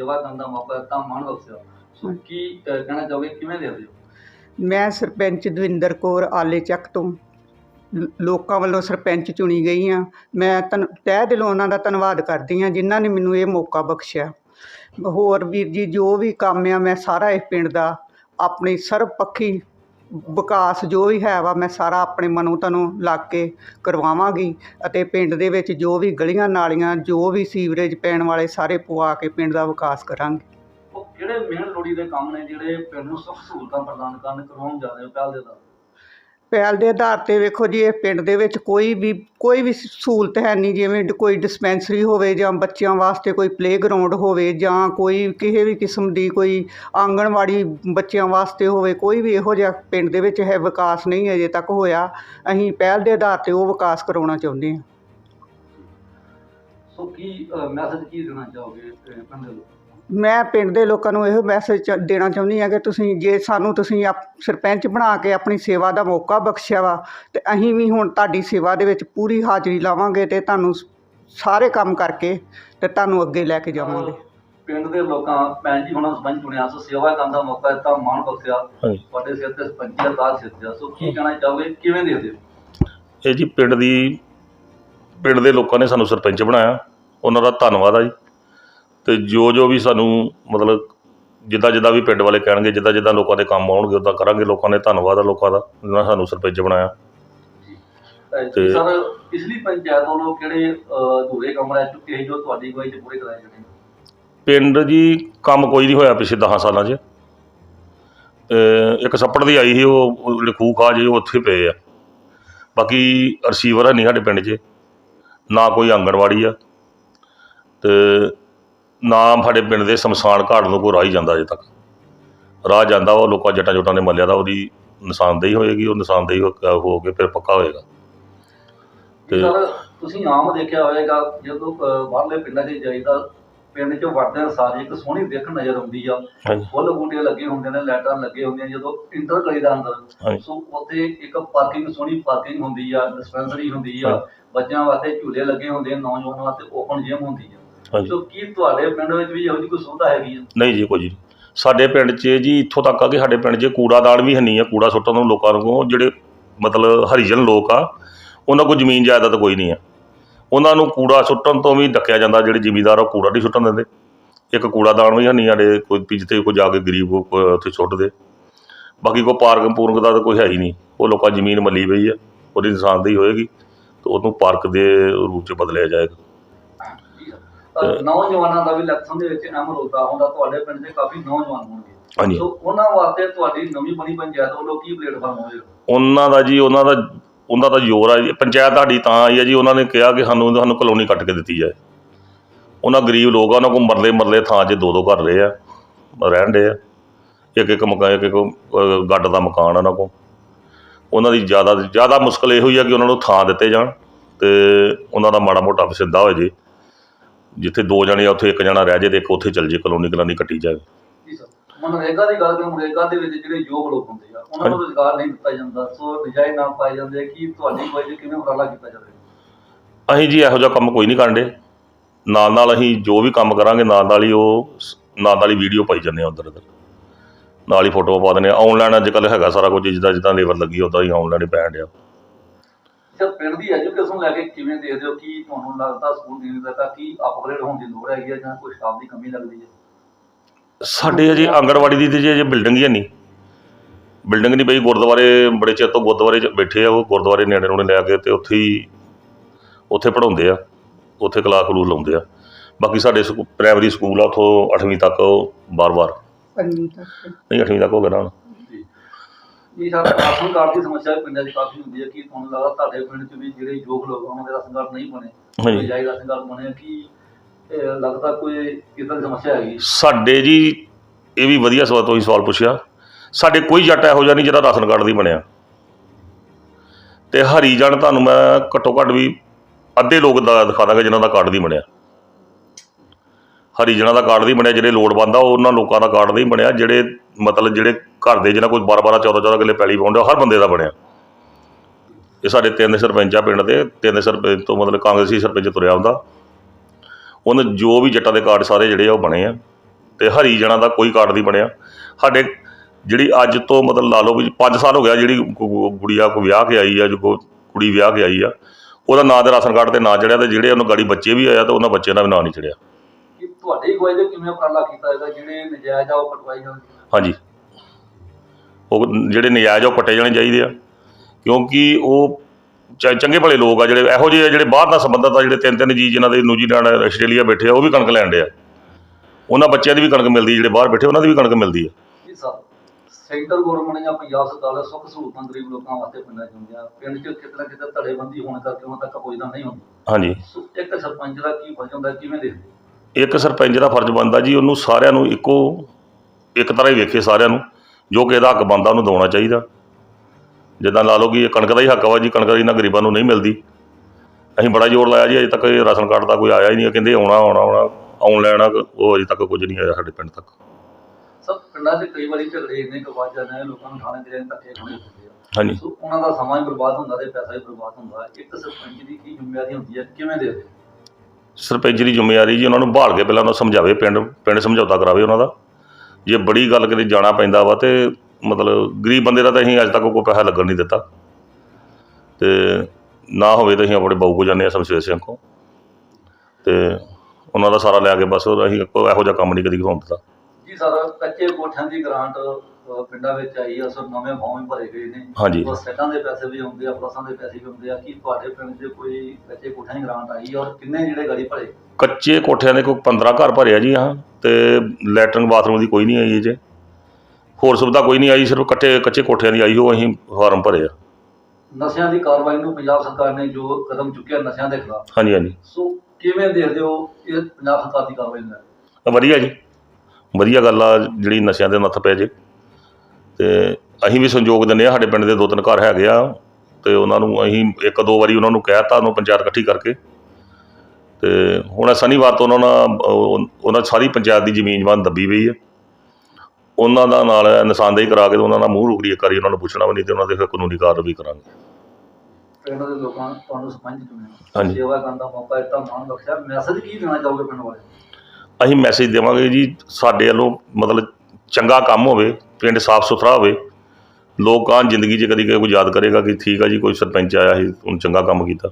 ਸੇਵਾ ਕਰਨ ਦਾ ਮੌਕਾ ਦਿੱਤਾ ਮਾਣ ਬਖਸ਼ਿਆ ਸੋ ਕੀ ਕਹਿਣਾ ਚਾਹੋਗੇ ਕਿਵੇਂ ਦੇ ਦਿਓ ਮੈਂ ਸਰਪੰਚ ਦਵਿੰਦਰ ਕੌਰ ਆਲੇ ਚੱਕ ਤੋਂ ਲੋਕਾਂ ਵੱਲੋਂ ਸਰਪੰਚ ਚੁਣੀ ਗਈ ਆ। ਮੈਂ ਤਨ ਤਹਿ ਦਿਲੋਂ ਉਹਨਾਂ ਦਾ ਧੰਨਵਾਦ ਕਰਦੀ ਆ ਜਿਨ੍ਹਾਂ ਨੇ ਮੈਨੂੰ ਇਹ ਮੌਕਾ ਬਖਸ਼ਿਆ। ਹੋਰ ਵੀਰ ਜੀ ਜੋ ਵੀ ਕੰਮ ਆ ਮੈਂ ਸਾਰਾ ਇਸ ਪਿੰਡ ਦਾ ਆਪਣੀ ਸਰਬਪੱਖੀ ਵਿਕਾਸ ਜੋ ਵੀ ਹੈ ਵਾ, ਮੈਂ ਸਾਰਾ ਆਪਣੇ ਮਨੋਂ ਤਨੋਂ ਲੱਗ ਕੇ ਕਰਵਾਵਾਂਗੀ ਅਤੇ ਪਿੰਡ ਦੇ ਵਿੱਚ ਜੋ ਵੀ ਗਲੀਆਂ ਨਾਲੀਆਂ, ਜੋ ਵੀ ਸੀਵਰੇਜ ਪੈਣ ਵਾਲੇ ਸਾਰੇ ਪਵਾ ਕੇ ਪਿੰਡ ਦਾ ਵਿਕਾਸ ਕਰਾਂਗੇ। ਉਹ ਕਿਹੜੇ ਮੇਨ ਲੋੜੀ ਦੇ ਕੰਮ ਨੇ, ਜਿਹੜੇ ਪਿੰਡ ਨੂੰ ਸੁੱਖ ਸਹੂਲਤਾਂ ਪ੍ਰਦਾਨ ਕਰਨ, ਕਰਵਾਉਣ ਜਾ ਰਹੇ ਹੋ, ਪਹਿਲ ਦੇ ਦਾ ਪਹਿਲ ਦੇ ਆਧਾਰ ਤੇ ਵੇਖੋ ਜੀ, ਇਹ ਪਿੰਡ ਦੇ ਵਿੱਚ ਕੋਈ ਵੀ ਕੋਈ ਵੀ ਸਹੂਲਤ ਹੈ ਨਹੀਂ, ਜਿਵੇਂ ਕੋਈ ਡਿਸਪੈਂਸਰੀ ਹੋਵੇ ਜਾਂ ਬੱਚਿਆਂ ਵਾਸਤੇ ਕੋਈ ਪਲੇਗਰਾਉਂਡ ਹੋਵੇ ਜਾਂ ਕੋਈ ਕਿਸੇ ਵੀ ਕਿਸਮ ਦੀ ਕੋਈ ਆਂਗਣਵਾੜੀ ਬੱਚਿਆਂ ਵਾਸਤੇ ਹੋਵੇ, ਕੋਈ ਵੀ ਇਹੋ ਜਿਹਾ ਪਿੰਡ ਦੇ ਵਿੱਚ ਹੈ, ਵਿਕਾਸ ਨਹੀਂ ਅਜੇ ਤੱਕ ਹੋਇਆ। ਅਸੀਂ ਪਹਿਲ ਦੇ ਆਧਾਰ ਤੇ ਉਹ ਵਿਕਾਸ ਕਰਾਉਣਾ ਚਾਹੁੰਦੇ ਹਾਂ। ਸੋ ਕੀ ਮੈਸੇਜ ਕੀ ਦੇਣਾ ਚਾਹੋਗੇ ਪਿੰਡ ਦੇ ਲੋਕ ਮੈਂ ਪਿੰਡ ਦੇ ਲੋਕਾਂ ਨੂੰ ਇਹੋ ਮੈਸੇਜ ਦੇਣਾ ਚਾਹੁੰਦੀ ਹਾਂ ਕਿ ਤੁਸੀਂ ਜੇ ਸਾਨੂੰ ਤੁਸੀਂ ਆਪ- ਸਰਪੰਚ ਬਣਾ ਕੇ ਆਪਣੀ ਸੇਵਾ ਦਾ ਮੌਕਾ ਬਖਸ਼ਿਆ ਵਾ ਤੇ ਅਸੀਂ ਵੀ ਹੁਣ ਤੁਹਾਡੀ ਸੇਵਾ ਦੇ ਵਿੱਚ ਪੂਰੀ ਹਾਜ਼ਰੀ ਲਾਵਾਂਗੇ ਤੇ ਤੁਹਾਨੂੰ ਸਾਰੇ ਕੰਮ ਕਰਕੇ ਤੇ ਤੁਹਾਨੂੰ ਅੱਗੇ ਲੈ ਕੇ ਜਾਵਾਂਗੇ। ਪਿੰਡ ਦੇ ਲੋਕਾਂ ਭੈਣ ਜੀ ਹੁਣਾਂ ਸਰਪੰਚ ਚੁਣਿਆ ਸੋ ਸੇਵਾ ਕਰਨ ਦਾ ਮੌਕਾ ਦਿੱਤਾ ਮਾਣ ਬਖਸ਼ਿਆ ਤੁਹਾਡੇ ਸਿਰ ਤੇ ਸਰਪੰਚੀ ਦਾ ਤਾਜ ਸਿਰ ਤੇ ਆ। ਸੋ ਕੀ ਕਹਿਣਾ ਚਾਹੋਗੇ ਕਿਵੇਂ ਦੇ ਦਿਓ ਇਹ ਜੀ ਪਿੰਡ ਦੀ ਪਿੰਡ ਦੇ ਲੋਕਾਂ ਨੇ ਸਾਨੂੰ ਸਰਪੰਚ ਬਣਾਇਆ ਉਹਨਾਂ ਦਾ ਧੰਨਵਾਦ ਆ ਜੀ। ਤੇ ਜੋ ਜੋ ਵੀ ਸਾਨੂੰ ਮਤਲਬ ਜਿੱਦਾਂ ਜਿੱਦਾਂ ਵੀ ਪਿੰਡ ਵਾਲੇ ਕਹਿਣਗੇ ਜਿੱਦਾਂ ਜਿੱਦਾਂ ਲੋਕਾਂ ਦੇ ਕੰਮ ਆਉਣਗੇ ਉਦਾਂ ਕਰਾਂਗੇ ਲੋਕਾਂ ਨੇ ਧੰਨਵਾਦ ਆ ਲੋਕਾਂ ਦਾ ਜਿਨ੍ਹਾਂ ਸਾਨੂੰ ਸਰਪੰਚ ਬਣਾਇਆ। ਤੇ- ਸਰ ਪਿਛਲੀ ਪੰਚਾਇਤ ਵੱਲੋਂ ਕਿਹੜੇ ਅਹ, ਅਧੂਰੇ ਕੰਮ ਰਹਿ ਚੁੱਕੇ ਸੀ ਜੋ ਤੁਹਾਡੀ ਅਗਵਾਈ 'ਚ ਪੂਰੇ ਕਰਾਏ ਜਾਣੇ ਪਿੰਡ ਜੀ ਕੰਮ ਕੋਈ ਨਹੀਂ ਹੋਇਆ ਪਿਛਲੇ 10 ਸਾਲਾਂ 'ਚ। ਅਹ ਇੱਕ ਛੱਪੜ ਦੀ ਆਈ ਸੀ ਉਹ ਖੂਹ ਖਾ ਜੇ ਉਹ ਉੱਥੇ ਪਏ ਆ। ਬਾਕੀ ਰਿਸੀਵਰ ਹੈ ਨਹੀਂ ਸਾਡੇ ਪਿੰਡ 'ਚ ਨਾ ਕੋਈ ਆਂਗਣਵਾੜੀ ਆ। ਤੇ ਨਾ ਸਾਡੇ ਪਿੰਡ ਦੇ ਸ਼ਮਸ਼ਾਨ ਘਾਟ ਨੂੰ ਕੋਈ ਰਾਹ ਹੀ ਜਾਂਦਾ ਅਜੇ ਤੱਕ। ਰਾਹ ਜਾਂਦਾ ਉਹ ਲੋਕਾਂ ਜੱਟਾਂ ਜੁਟਾਂ ਨੇ ਮੱਲਿਆ ਦਾ ਉਹਦੀ ਨਿਸ਼ਾਨਦੇਹੀ ਹੋਏਗੀ ਉਹ ਨਿਸ਼ਾਨਦੇਹੀ ਹੋ ਕੇ ਫਿਰ ਪੱਕਾ ਹੋਏਗਾ। ਤੇ- ਤੁਸੀਂ ਆਮ ਦੇਖਿਆ ਹੋਵੇਗਾ ਜਦੋਂ ਬਾਹਰਲੇ ਪਿੰਡਾਂ 'ਚ ਜਾਈਦਾ ਪਿੰਡ 'ਚ ਵੜਦੇ ਸਾਰੀ ਇੱਕ ਸੋਹਣੀ ਦੇਖਣ ਨਜ਼ਰ ਆਉਂਦੀ ਆ। ਫੁੱਲ ਬੂਟੇ ਲੱਗੇ ਹੁੰਦੇ ਨੇ ਲਾਈਟਾਂ ਲੱਗੇ ਹੁੰਦੀਆਂ ਜਦੋਂ ਇੰਟਰ ਕਰੀਦਾ ਅੰਦਰ। ਸੋ ਉੱਥੇ ਇੱਕ ਪਾਰਕਿੰਗ ਸੋਹਣੀ ਪਾਰਕਿੰਗ ਹੁੰਦੀ ਆ ਡਿਸਪੈਂਸਰੀ ਹੁੰਦੀ ਆ। ਬੱਚਿਆਂ ਵਾਸਤੇ ਝੂਲੇ ਲੱਗੇ ਹੁੰਦੇ ਆ ਨੌਜਵਾਨਾਂ ਵਾਸਤੇ ਓਪਨ ਜਿਮ ਹੁੰਦੀ ਆ। ਹਾਂਜੀ। ਸੋ ਕੀ ਤੁਹਾਡੇ ਪਿੰਡ ਵਿੱਚ ਵੀ ਇਹੋ ਜਿਹੀ ਕੋਈ ਸੁਵਿਧਾ ਹੈਗੀ ਆ? ਨਹੀਂ ਜੀ ਕੋਈ ਜੀ। ਸਾਡੇ ਪਿੰਡ 'ਚ ਜੀ ਇੱਥੋਂ ਤੱਕ ਆ ਕਿ ਸਾਡੇ ਪਿੰਡ 'ਚ ਕੂੜਾਦਾਨ ਵੀ ਹੈ ਨਹੀਂ ਆ ਕੂੜਾ ਸੁੱਟਣ ਨੂੰ ਲੋਕਾਂ ਨੂੰ ਜਿਹੜੇ ਮਤਲਬ ਹਰੀਜਨ ਲੋਕ ਆ ਉਹਨਾਂ ਕੋਲ ਜ਼ਮੀਨ ਜਾਇਦਾਦ ਕੋਈ ਨਹੀਂ ਆ। ਉਹਨਾਂ ਨੂੰ ਕੂੜਾ ਸੁੱਟਣ ਤੋਂ ਵੀ ਡੱਕਿਆ ਜਾਂਦਾ ਜਿਹੜੇ ਜ਼ਿਮੀਂਦਾਰ ਆ ਉਹ ਕੂੜਾ ਨਹੀਂ ਸੁੱਟਣ ਦਿੰਦੇ। ਇੱਕ ਕੂੜਾਦਾਨ ਵੀ ਹੈ ਨਹੀਂ ਸਾਡੇ ਕੋਈ ਵੀ ਜਿੱਥੇ ਕੋਈ ਜਾ ਕੇ ਗਰੀਬ ਉਹ ਉੱਥੇ ਸੁੱਟ ਦੇ। ਬਾਕੀ ਕੋਈ ਪਾਰਕ ਪੂਰਕ ਦਾ ਤਾਂ ਕੋਈ ਹੈ ਹੀ ਨਹੀਂ। ਉਹ ਲੋਕਾਂ ਜ਼ਮੀਨ ਮੱਲੀ ਪਈ ਆ ਉਹਦੀ ਨਿਸ਼ਾਨਦੇਹੀ ਹੋਏਗੀ ਤੇ ਉਹਨੂੰ ਪਾਰਕ ਦੇ ਰੂਪ 'ਚ ਬਦਲਿਆ ਜਾਏਗਾ। ਨੌਜਵਾਨਾਂ ਦਾ ਵੀ ਇਲੈਕਸ਼ਨ ਦੇ ਵਿੱਚ ਅਹਿਮ ਦਾ ਹੁੰਦਾ ਤੁਹਾਡੇ ਪਿੰਡ ਦੇ ਕਾਫੀ ਨੌਜਵਾਨ ਹੋਣਗੇ। ਹਾਂਜੀ। ਸੋ ਉਹਨਾਂ ਵਾਸਤੇ ਤੁਹਾਡੀ ਨਵੀਂ ਬਣੀ ਪੰਚਾਇਤ ਵੱਲੋਂ ਕੀ ਪਲੇਟਫਾਰਮ ਹੋਵੇਗਾ? ਉਹਨਾਂ ਦਾ ਜੀ ਉਹਨਾਂ ਦਾ ਉਹਨਾਂ ਦਾ ਜ਼ੋਰ ਆ ਜੀ। ਪੰਚਾਇਤ ਤੁਹਾਡੀ ਤਾਂ ਆਈ ਹੈ ਜੀ ਉਹਨਾਂ ਨੇ ਕਿਹਾ ਕਿ ਸਾਨੂੰ ਸਾਨੂੰ ਕਲੋਨੀ ਕੱਟ ਕੇ ਦਿੱਤੀ ਜਾਏ। ਉਹਨਾਂ ਗਰੀਬ ਲੋਕ ਆ ਉਹਨਾਂ ਕੋਲ ਮਰਲੇ ਮਰਲੇ ਥਾਂ 'ਚ ਦੋ ਦੋ ਘਰ ਰਹੇ ਆ ਰਹਿਣ ਦੇ ਆ। ਇੱਕ ਇੱਕ ਮਕਾਨ ਇੱਕ ਇੱਕ ਗੱਡ ਦਾ ਮਕਾਨ ਉਹਨਾਂ ਕੋਲ। ਉਹਨਾਂ ਦੀ ਜ਼ਿਆਦਾ ਜ਼ਿਆਦਾ ਮੁਸ਼ਕਲ ਇਹੋ ਹੀ ਆ ਕਿ ਉਹਨਾਂ ਨੂੰ ਥਾਂ ਦਿੱਤੇ ਜਾਣ ਤੇ ਉਹਨਾਂ ਦਾ ਮਾੜਾ ਮੋਟਾ ਵਸਿੰਦਾ ਹੋ ਜੇ। ਜਿੱਥੇ ਦੋ ਜਣੇ ਆ ਉੱਥੇ ਇੱਕ ਜਣਾ ਰਹਿ ਜੇ ਇੱਕ ਉੱਥੇ ਚੱਲ ਜੇ ਕਲੋਨੀ ਕਲੋਨੀ ਕੱਟੀ ਜਾਵੇ। ਜੀ ਸਰ ਮਨਰੇਗਾ ਦੀ ਗੱਲ ਕਰਾਂ ਮਨਰੇਗਾ ਦੇ ਵਿੱਚ ਜਿਹੜੇ ਯੋਗ ਲੋਕ ਹੁੰਦੇ ਆ ਉਹਨਾਂ ਨੂੰ ਰੁਜ਼ਗਾਰ ਨਹੀਂ ਦਿੱਤਾ ਜਾਂਦਾ ਸੋ ਨਜਾਇਜ਼ ਨਾ ਪਾਏ ਜਾਂਦੇ ਕਿ ਤੁਹਾਡੀ ਅਗਵਾਈ 'ਚ ਕਿਵੇਂ ਉਪਰਾਲਾ ਕੀਤਾ ਜਾਵੇ? ਅਸੀਂ ਜੀ ਇਹੋ ਜਿਹਾ ਕੰਮ ਕੋਈ ਨਹੀਂ ਕਰਦੇ ਨਾਲ ਨਾਲ ਅਸੀਂ ਜੋ ਵੀ ਕੰਮ ਕਰਾਂਗੇ ਨਾਲ ਨਾਲ ਹੀ ਉਹ ਸ- ਨਾਲ ਨਾਲ ਹੀ ਵੀਡੀਓ ਪਾਈ ਜਾਂਦੇ ਆ ਉਧਰ ਉਧਰ। ਨਾਲ ਹੀ ਫੋਟੋ ਪਾ ਦਿੰਦੇ ਆ। ਆਨਲਾਈਨ ਅੱਜ ਕੱਲ੍ਹ ਹੈਗਾ ਸਾਰਾ ਕੁਝ ਜਿੱਦਾਂ ਜਿੱਦਾਂ ਲੇਬਰ ਲੱਗੀ ਉਦਾਂ ਹੀ ਆਨਲਾਈਨ ਹੀ ਪੈਣ ਡਿਆ ਸਰ ਪਿੰਡ ਦੀ ਐਜੂਕੇਸ਼ਨ ਲੈ ਕੇ ਕਿਵੇਂ ਦੇਖਦੇ ਹੋ? ਕਿ ਤੁਹਾਨੂੰ ਲੱਗਦਾ ਸਕੂਲ ਨਹੀਂ ਲੱਗਦਾ ਕਿ ਅਪਗ੍ਰੇਡ ਹੋਣ ਦੀ ਲੋੜ ਹੈਗੀ ਹੈ ਜਾਂ ਕੋਈ ਸਟਾਫ ਦੀ ਕਮੀ ਲੱਗਦੀ ਹੈ ਸਾਡੇ ਅਜੇ ਆਂਗਣਵਾੜੀ ਦੀ ਤੇ ਜੀ ਅਜੇ ਬਿਲਡਿੰਗ ਹੀ ਨਹੀਂ। ਬਿਲਡਿੰਗ ਨਹੀਂ ਪਈ ਗੁਰਦੁਆਰੇ ਬੜੇ ਚਿਰ ਤੋਂ ਗੁਰਦੁਆਰੇ 'ਚ ਬੈਠੇ ਆ ਉਹ ਗੁਰਦੁਆਰੇ ਨੇੜੇ ਨੂੰ ਲੈ ਕੇ ਤੇ ਉੱਥੇ ਹੀ ਉੱਥੇ ਪੜਾਉਂਦੇ ਆ ਉੱਥੇ ਕਲਾਸ ਕਲੂਸ ਲਾਉਂਦੇ ਆ। ਬਾਕੀ ਸਾਡੇ ਪ੍ਰਾਇਮਰੀ ਸਕੂਲ ਆ ਉੱਥੋਂ 8ਵੀਂ ਤੱਕ ਬਾਰ-ਬਾਰ। ਪੰਜਵੀਂ ਤੱਕ। ਨਹੀਂ 8ਵੀਂ ਤੱਕ ਹੋ ਗਿਆ ਨਾ ਜੀ ਸਰ ਰਾਸ਼ਨ ਕਾਰਡ ਦੀ ਸਮੱਸਿਆ ਵੀ ਪਿੰਡਾਂ 'ਚ ਕਾਫੀ ਹੁੰਦੀ ਹੈ ਕਿ ਤੁਹਾਨੂੰ ਲੱਗਦਾ ਤੁਹਾਡੇ ਪਿੰਡ 'ਚ ਵੀ ਜਿਹੜੇ ਯੋਗ ਲੋਕ ਉਹਨਾਂ ਦੇ ਰਾਸ਼ਨ ਕਾਰਡ ਨਹੀਂ ਬਣੇ ਹਾਂਜੀ। ਨਜਾਇਜ਼ ਰਾਸ਼ਨ ਕਾਰਡ ਬਣੇ ਕਿ ਇਹ ਲੱਗਦਾ ਕੋਈ ਇਦਾਂ ਦੀ ਸਮੱਸਿਆ ਹੈਗੀ? ਸਾਡੇ ਜੀ ਇਹ ਵੀ ਵਧੀਆ ਸਵਾਲ ਤੁਸੀਂ ਸਵਾਲ ਪੁੱਛਿਆ। ਸਾਡੇ ਕੋਈ ਜੱਟ ਇਹੋ ਜਿਹਾ ਨਹੀਂ ਜਿਹੜਾ ਰਾਸ਼ਨ ਕਾਰਡ ਦੀ ਬਣਿਆ। ਤੇ ਹਰੀਜਨ ਤੁਹਾਨੂੰ ਮੈਂ ਘੱਟੋ ਘੱਟ ਵੀ ਅੱਧੇ ਲੋਕ ਦਾ ਦਿਖਾ ਦਾਂਗਾ ਜਿਨ੍ਹਾਂ ਦਾ ਕਾਰਡ ਨਹੀਂ ਬਣਿਆ। ਹਰੀਜਨਾਂ ਦਾ ਕਾਰਡ ਨਹੀਂ ਬਣਿਆ ਜਿਹੜੇ ਲੋੜਵੰਦ ਆ ਉਹਨਾਂ ਲੋਕਾਂ ਦਾ ਕਾਰਡ ਨਹੀਂ ਬਣਿਆ ਜਿਹੜੇ ਮਤਲਬ ਜਿਹੜੇ ਘਰ ਦੇ ਜਿਹਨਾਂ ਕੋਈ 12 12 14 14 ਕਿੱਲੇ ਪੈਲੀ ਪਾਉਂਦੇ ਹਰ ਬੰਦੇ ਦਾ ਬਣਿਆ। ਇਹ ਸਾਡੇ ਤਿੰਨ ਸਰਪੰਚ ਆ ਪਿੰਡ ਦੇ ਤਿੰਨ ਸਰਪੰਚ ਤੋਂ ਮਤਲਬ ਕਾਂਗਰਸੀ ਸਰਪੰਚ ਤੁਰਿਆ ਹੁੰਦਾ। ਉਹਨੇ ਜੋ ਵੀ ਜੱਟਾਂ ਦੇ ਕਾਰਡ ਸਾਰੇ ਜਿਹੜੇ ਆ ਉਹ ਬਣੇ ਆ। ਤੇ ਹਰੀ ਜਣਾ ਦਾ ਕੋਈ ਕਾਰਡ ਨਹੀਂ ਬਣਿਆ। ਸਾਡੇ ਜਿਹੜੀ ਅੱਜ ਤੋਂ ਮਤਲਬ ਲਾ ਲਓ ਵੀ 5 ਸਾਲ ਹੋ ਗਿਆ ਜਿਹੜੀ ਗੁੜੀਆ ਕੋ ਵਿਆਹ ਕੇ ਆਈ ਆ ਜੋ ਕੁੜੀ ਵਿਆਹ ਕੇ ਆਈ ਆ ਉਹਦਾ ਨਾਂ ਤੇ ਰਾਸ਼ਨ ਕਾਰਡ ਤੇ ਨਾਂ ਚੜਿਆ ਤੇ ਜਿਹੜੇ ਉਹਨੂੰ ਗਾੜੀ ਬੱਚੇ ਵੀ ਆਇਆ ਤੇ ਉਹਨਾਂ ਬੱਚਿਆਂ ਦਾ ਵੀ ਨਾਂ ਨਹੀਂ ਚੜਿਆ। ਤੁਹਾਡੀ ਅਗਵਾਈ ਦੇ ਕਿਵੇਂ ਉਪਰਾਲਾ ਕੀਤਾ ਹੈਗਾ ਜਿਹੜੇ ਨਜਾਇਜ਼ ਆ ਉਹ ਕਟਵਾਈ ਜਾਣ ਹਾਂਜੀ। ਉਹ ਜਿਹੜੇ ਨਜਾਇਜ਼ ਆ ਉਹ ਕੱਟੇ ਜਾਣੇ ਚਾਹੀਦੇ ਆ। ਕਿਉਂਕਿ ਉਹ ਚ- ਚੰਗੇ ਭਲੇ ਲੋਕ ਆ ਜਿਹੜੇ ਇਹੋ ਜਿਹੇ ਆ ਜਿਹੜੇ ਬਾਹਰ ਨਾਲ ਸੰਬੰਧਤ ਆ ਜਿਹੜੇ ਤਿੰਨ ਤਿੰਨ ਜੀ ਜਿਨ੍ਹਾਂ ਦੇ ਨਿਊਜ਼ੀਲੈਂਡ ਆਸਟ੍ਰੇਲੀਆ ਬੈਠੇ ਆ ਉਹ ਵੀ ਕਣਕ ਲੈਣ ਦੇ ਆ। ਉਹਨਾਂ ਬੱਚਿਆਂ ਦੀ ਵੀ ਕਣਕ ਮਿਲਦੀ ਜਿਹੜੇ ਬਾਹਰ ਬੈਠੇ ਉਹਨਾਂ ਦੀ ਵੀ ਕਣਕ ਮਿਲਦੀ ਆ। ਜੀ ਸਰ ਸੈਂਟਰ ਗਵਰਨਮੈਂਟ ਜਾਂ ਪੰਜਾਬ ਸਰਕਾਰ ਦਾ ਸੁੱਖ ਸਹੂਲਤਾਂ ਗਰੀਬ ਲੋਕਾਂ ਵਾਸਤੇ ਪਿੰਡਾਂ 'ਚ ਹੁੰਦੀਆਂ ਪਿੰਡ 'ਚ ਕਿਤੇ ਨਾ ਕਿਤੇ ਧੜੇਬੰਦੀ ਹੋਣ ਕਰਕੇ ਉਹਨਾਂ ਤੱਕ ਪਹੁੰਚਦਾ ਨਹੀਂ ਹੁੰਦੀ। ਹਾਂਜੀ। ਸੋ ਇੱਕ ਸਰਪੰਚ ਦਾ ਕੀ ਫਰਜ਼ ਹੁੰਦਾ ਕਿਵੇਂ ਦੇਖਦੇ ਹੋ? ਇੱਕ ਸਰਪੰਚ ਦਾ ਫਰਜ਼ ਬਣਦਾ ਜੀ ਉਹਨੂੰ ਸਾਰਿਆਂ ਨੂੰ ਇੱਕੋ ਇੱਕ ਤਰ੍ਹਾਂ ਹੀ ਵੇਖੇ ਸਾਰਿਆਂ ਨੂੰ। ਜੋ ਕਿ ਇਹਦਾ ਹੱਕ ਬਣਦਾ ਉਹਨੂੰ ਦੇਣਾ ਚਾਹੀਦਾ। ਜਿੱਦਾਂ ਲਾ ਲਓ ਕਿ ਇਹ ਕਣਕ ਦਾ ਹੀ ਹੱਕ ਵਾ ਜੀ ਕਣਕ ਇਹਨਾਂ ਗਰੀਬਾਂ ਨੂੰ ਨਹੀਂ ਮਿਲਦੀ। ਅਸੀਂ ਬੜਾ ਜ਼ੋਰ ਲਾਇਆ ਜੀ ਅਜੇ ਤੱਕ ਇਹ ਰਾਸ਼ਨ ਕਾਰਡ ਦਾ ਕੋਈ ਆਇਆ ਹੀ ਨਹੀਂ। ਕਹਿੰਦੇ ਆਉਣਾ ਆਉਣਾ ਆਉਣਾ ਆਨਲਾਈਨ ਉਹ ਅਜੇ ਤੱਕ ਕੁਝ ਨਹੀਂ ਆਇਆ ਸਾਡੇ ਪਿੰਡ ਤੱਕ। ਸਰ ਪਿੰਡਾਂ 'ਚ ਕਈ ਵਾਰੀ ਝਗੜੇ ਇੰਨੇ ਕੁ ਵੱਜ ਜਾਂਦੇ ਨੇ ਲੋਕਾਂ ਨੂੰ ਥਾਣੇ ਦੇ ਖਾਣੇ ਪੈਂਦੇ ਆ। ਹਾਂਜੀ। ਸੋ ਉਹਨਾਂ ਦਾ ਸਮਾਂ ਵੀ ਬਰਬਾਦ ਹੁੰਦਾ ਤੇ ਪੈਸਾ ਵੀ ਬਰਬਾਦ ਹੁੰਦਾ। ਇੱਕ ਸਰਪੰਚ ਦੀ ਕੀ ਜ਼ਿੰਮੇਵਾਰੀ ਹੁੰਦੀ ਹੈ ਕਿਵੇਂ ਦੇ ਦੇ ਸਰਪੰਚ ਦੀ ਜ਼ਿੰਮੇਵਾਰੀ ਜੀ ਉਹਨਾਂ ਨੂੰ ਭਾਲ ਕੇ ਪਹਿਲਾਂ ਉਹਨਾਂ ਨੂੰ ਸਮਝਾਵੇ ਪਿੰਡ ਪਿੰਡ ਸਮਝੌਤਾ ਕਰਾਵੇ ਉਹਨਾਂ ਦਾ। ਜੇ ਬੜੀ ਗੱਲ ਕਿਤੇ ਜਾਣਾ ਪੈਂਦਾ ਵਾ ਤੇ ਮਤਲਬ ਗਰੀਬ ਬੰਦੇ ਦਾ ਤਾਂ ਅਸੀਂ ਅੱਜ ਤੱਕ ਕੋਈ ਪੈਸਾ ਲੱਗਣ ਨਹੀਂ ਦਿੱਤਾ। ਤੇ ਨਾ ਹੋਵੇ ਤਾਂ ਅਸੀਂ ਆਪਣੇ ਬਾਊ ਕੋ ਜਾਂਦੇ ਆ ਸ਼ਮਸ਼ੇਰ ਸਿੰਘ ਕੋ ਤੇ ਉਹਨਾਂ ਦਾ ਸਾਰਾ ਲਿਆ ਕੇ ਬਸ ਉਹ ਅਸੀਂ ਕੋਈ ਇਹੋ ਜਿਹਾ ਕੰਮ ਨਹੀਂ ਕਦੀ ਹੋਣ ਦਿੱਤਾ। ਜੀ ਸਰ ਕੱਚੇ ਕੋਠਿਆਂ ਦੀ ਗ੍ਰਾਂਟ ਪਿੰਡਾਂ ਵਿੱਚ ਆਈ ਆ ਸੋ ਨਵੇਂ ਫਾਰਮ ਭਰੇ ਗਏ ਨੇ। ਹਾਂਜੀ। ਉਹ ਸੈਟਾਂ ਦੇ ਪੈਸੇ ਵੀ ਆਉਂਦੇ ਆ ਪਲਸਾਂ ਦੇ ਪੈਸੇ ਵੀ ਆਉਂਦੇ ਆ। ਕੀ ਤੁਹਾਡੇ ਪਿੰਡ 'ਚ ਕੋਈ ਕੱਚੇ ਕੋਠਿਆਂ ਦੀ ਗ੍ਰਾਂਟ ਆਈ ਆ ਔਰ ਕਿੰਨੇ ਜਿਹੜੇ ਗਾੜੀ ਭਰੇ? ਕੱਚੇ ਕੋਠਿਆਂ ਦੇ ਕੋਈ 15 ਘਰ ਭਰਿਆ ਜੀ ਹਾਂ। ਤੇ ਲੈਟਰਨ ਬਾਥਰੂਮ ਦੀ ਕੋਈ ਨਹੀਂ ਆਈ 'ਚ ਹੋਰ ਸੁਵਿਧਾ ਕੋਈ ਨਹੀਂ ਆਈ ਸਿਰਫ ਕੱਚੇ ਕੱਚੇ ਕੋਠਿਆਂ ਦੀ ਆਈ ਉਹ ਅਸੀਂ ਫਾਰਮ ਭਰੇ ਆ। ਨਸ਼ਿਆਂ ਦੀ ਕਾਰਵਾਈ ਨੂੰ ਪੰਜਾਬ ਸਰਕਾਰ ਨੇ ਜੋ ਕਦਮ ਚੁੱਕਿਆ ਨਸ਼ਿਆਂ ਦੇ ਖਿਲਾਫ। ਹਾਂਜੀ ਹਾਂਜੀ। ਸੋ ਕਿਵੇਂ ਦੇਖਦੇ ਹੋ ਇਹ ਪੰਜਾਬ ਸਰਕਾਰ ਦੀ ਕਾਰਵਾਈ ਨੂੰ ਵਧੀਆ ਜੀ। ਵਧੀਆ ਗੱਲ ਆ ਜਿਹੜੀ ਨਸ਼ਿਆਂ ਦੇ ਨੱਥ ਪੈ ਜੇ। ਤੇ ਅਸੀਂ ਵੀ ਸੰਯੋਗ ਦਿੰਦੇ ਆ ਸਾਡੇ ਪਿੰਡ ਦੇ ਦੋ ਤਿੰਨ ਘਰ ਹੈਗੇ ਆ। ਤੇ ਉਹਨਾਂ ਨੂੰ ਅਸੀਂ ਇੱਕ ਦੋ ਵਾਰੀ ਉਹਨਾਂ ਨੂੰ ਕਹਿਤਾ ਉਹਨੂੰ ਪੰਚਾਇਤ ਇਕੱਠੀ ਕਰਕੇ। ਤੇ ਹੁਣ ਸ਼ਨੀਵਾਰ ਤੋਂ ਉਹਨਾਂ ਨਾਲ ਉਹ- ਉਹਨਾਂ ਸਾਰੀ ਪੰਚਾਇਤ ਦੀ ਜ਼ਮੀਨ ਜਮਾਨ ਦੱਬੀ ਪਈ ਆ ਉਹਨਾਂ ਦਾ ਨਾਲ ਨਿਸ਼ਾਨਦੇਹੀ ਕਰਾ ਕੇ ਉਹਨਾਂ ਨਾਲ ਮੂੰਹ ਰੁਕੜੀ ਇੱਕ ਵਾਰੀ ਉਹਨਾਂ ਨੂੰ ਪੁੱਛਣਾ ਵੀ ਨਹੀਂ ਤੇ ਉਹਨਾਂ ਦੇ ਫਿਰ ਕਾਨੂੰਨੀ ਕਾਰਵਾਈ ਕਰਾਂਗੇ। ਪਿੰਡ ਦੇ ਲੋਕਾਂ ਨੂੰ ਤੁਹਾਨੂੰ ਚੁਣਿਆ ਹਾਂਜੀ। ਸੇਵਾ ਕਰਨ ਦਾ ਮੌਕਾ ਦਿੱਤਾ ਮਾਣ ਬਖਸ਼ਿਆ ਮੈਸੇਜ ਕੀ ਦੇਣਾ ਚਾਹੋਗੇ ਪਿੰਡ ਵਾਲੇ ਅਸੀਂ ਮੈਸੇਜ ਦੇਵਾਂਗੇ ਜੀ ਸਾਡੇ ਵੱਲੋਂ ਮਤਲਬ ਚੰਗਾ ਕੰਮ ਹੋਵੇ ਪਿੰਡ ਸਾਫ਼ ਸੁਥਰਾ ਹੋਵੇ ਲੋਕਾਂ ਜ਼ਿੰਦਗੀ 'ਚ ਕਦੀ ਕੋਈ ਯਾਦ ਕਰੇਗਾ ਕਿ ਠੀਕ ਆ ਜੀ ਕੋਈ ਸਰਪੰਚ ਆਇਆ ਸੀ ਉਹਨੇ ਚੰਗਾ ਕੰਮ ਕੀਤਾ।